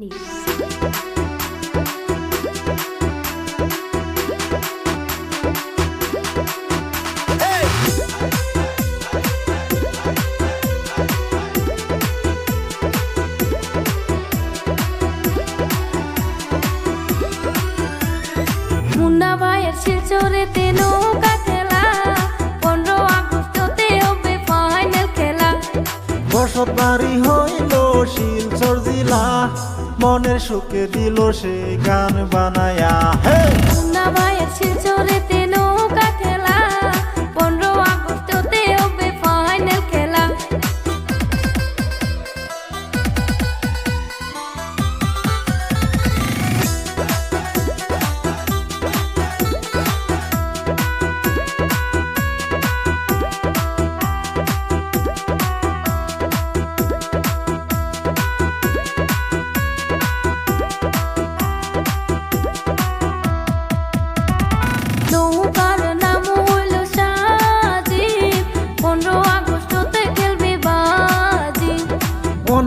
মুন্না ভাইয়ের শিলচরেতে নৌকা বাড়ি হইল শিলচর জিলা মনের সুখে দিল সে গান বানায়া। হে!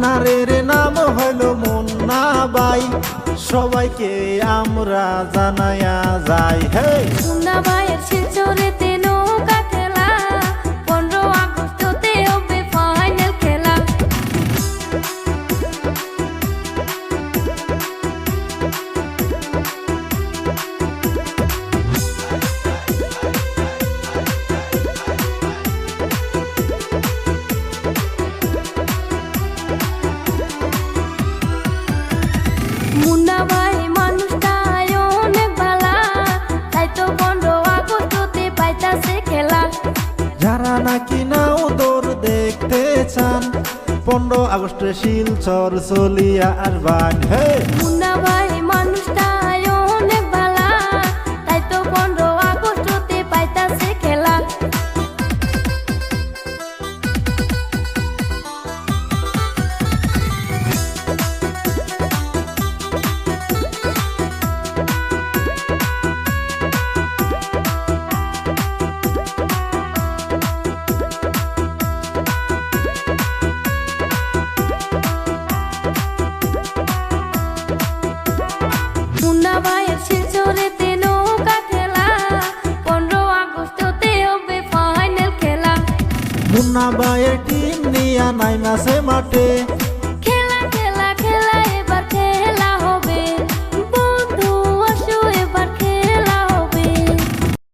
ওনারের নাম হইল মুন্না বাই সবাইকে আমরা জানায়া যাই। হে মুন্না ভাইয়ের নাকি নাও দৌড় দেখতে চান? পনেরো আগস্টে শিলচর চলিয়া আসবান হে! মুন্না ভাই মানুষটা মুন্না বায়ের টিম নিয়া নাই মাসে মাঠে।